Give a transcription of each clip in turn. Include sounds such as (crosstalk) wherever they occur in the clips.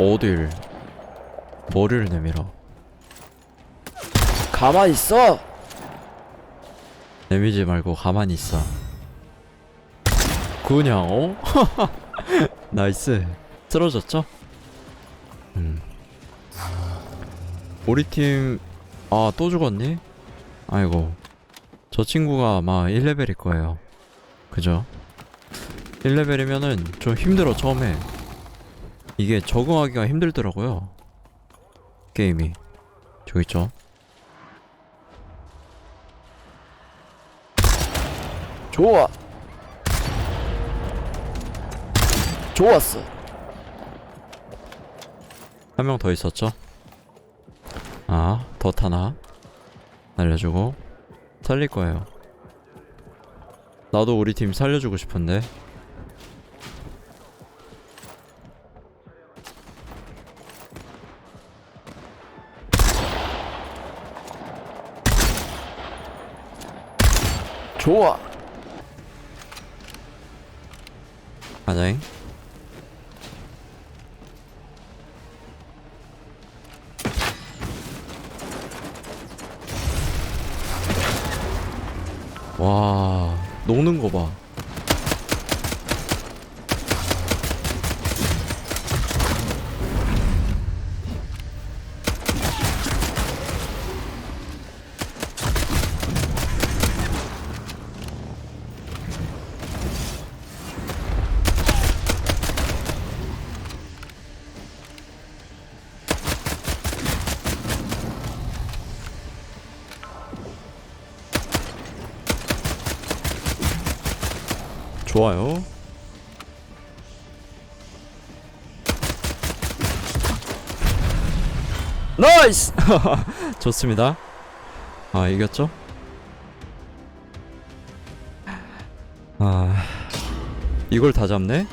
어딜 머리를 내밀어 가만히 있어. 내밀지 말고 가만히 있어 그냥 어? (laughs) 나이스 쓰러졌죠? 음 우리 팀아 또 죽었니? 아이고 저 친구가 아마 1레벨일 거예요 그죠? 1레벨이면은 좀 힘들어 처음에 이게 적응하기가 힘들더라고요 게임이 저기 있죠 좋아. 좋았어. 한 명 더 있었죠? 아, 덧 하나 날려주고 살릴 거예요. 나도 우리 팀 살려주고 싶은데. 좋아. 가자잉. 와, 녹는 거 봐. 좋아요. 나이스. (laughs) 좋습니다. 아, 이겼죠? 아, 이걸 다 잡네?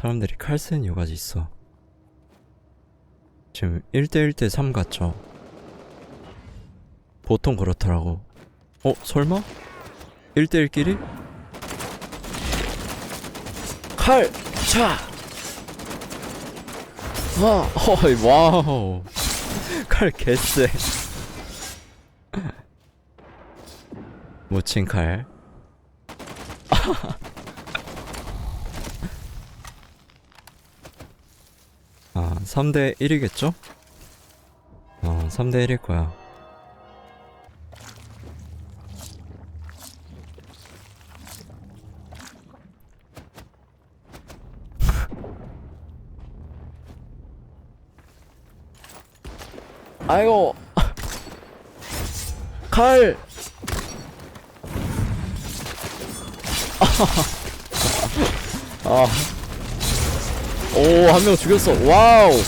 사람들이 칼 쓰는 이유가 있어. 지금 1대1 대3 같죠? 보통 그렇더라고. 어, 설마? 1대1끼리? 칼. 차. 와. 어이, 와우. 칼 개쎄. 묻힌 칼. 아, 3대 1이겠죠? 어, 3대 1일 거야. 아이고. 칼. 아. 오, 한 명 죽였어. 와우.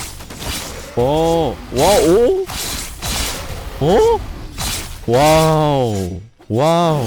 와, 와, 오? 어? 와우. 와우.